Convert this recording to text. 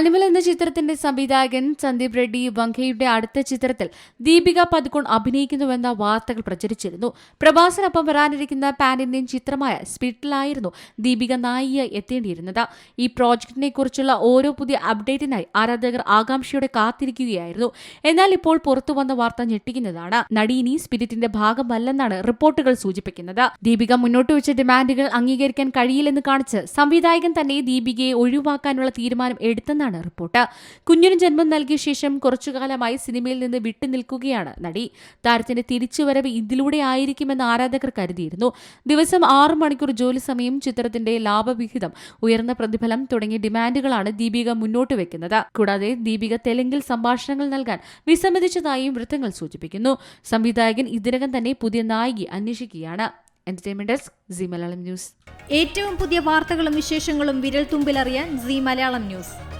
Animal എന്ന ചിത്രത്തിന്റെ സംവിധായകൻ സന്ദീപ് റെഡ്ഡി വങ്കയുടെ അടുത്ത ചിത്രത്തിൽ ദീപിക പതുക്കോൺ അഭിനയിക്കുന്നുവെന്ന വാർത്തകൾ പ്രചരിച്ചിരുന്നു. പ്രഭാസിനൊപ്പം വരാനിരിക്കുന്ന പാൻ ഇന്ത്യൻ ചിത്രമായ സ്പിറ്റിലായിരുന്നു ദീപിക നായികയായി എത്തേണ്ടിയിരുന്നത്. ഈ പ്രോജക്റ്റിനെ കുറിച്ചുള്ള ഓരോ പുതിയ അപ്ഡേറ്റിനായി ആരാധകർ ആകാംക്ഷയോടെ കാത്തിരിക്കുകയായിരുന്നു. എന്നാൽ ഇപ്പോൾ പുറത്തു വന്ന വാർത്ത ഞെട്ടിക്കുന്നതാണ്. നടി ഇനി സ്പിരിറ്റിന്റെ ഭാഗമല്ലെന്നാണ് റിപ്പോർട്ടുകൾ സൂചിപ്പിക്കുന്നത്. ദീപിക മുന്നോട്ട് വെച്ച ഡിമാൻഡുകൾ അംഗീകരിക്കാൻ കഴിയില്ലെന്ന് കാണിച്ച് സംവിധായകൻ തന്നെ ദീപികയെ ഒഴിവാക്കാനുള്ള തീരുമാനം എടുത്തെന്നാണ് റിപ്പോർട്ട്. കുഞ്ഞിന് ജന്മം നൽകിയ ശേഷം കുറച്ചുകാലമായി സിനിമയിൽ നിന്ന് വിട്ടുനിൽക്കുകയാണ് നടി. താരത്തിന്റെ തിരിച്ചുവരവ് ഇതിലൂടെ ആയിരിക്കുമെന്ന് ആരാധകർ കരുതിയിരുന്നു. ദിവസം ആറു മണിക്കൂർ ജോലി സമയം ചിത്രത്തിന്റെ ലാഭവിഹിതം ഉയർന്ന പ്രതിഫലം തുടങ്ങിയ ഡിമാൻഡുകളാണ് ദീപിക മുന്നോട്ട് വെക്കുന്നത്. കൂടാതെ ദീപിക തെലുങ്കിൽ സംഭാഷണങ്ങൾ നൽകാൻ വിസമ്മതിച്ചതായും വൃത്തങ്ങൾ സൂചിപ്പിക്കുന്നു. സംവിധായകൻ ഇതിനകം തന്നെ പുതിയ നായികി അന്വേഷിക്കുകയാണ്. Entertainment desk Zee Malayalam news ഏറ്റവും പുതിയ വാർത്തകളും വിശേഷങ്ങളും വിരൽ തുമ്പിലറിയാൻ സി മലയാളം ന്യൂസ്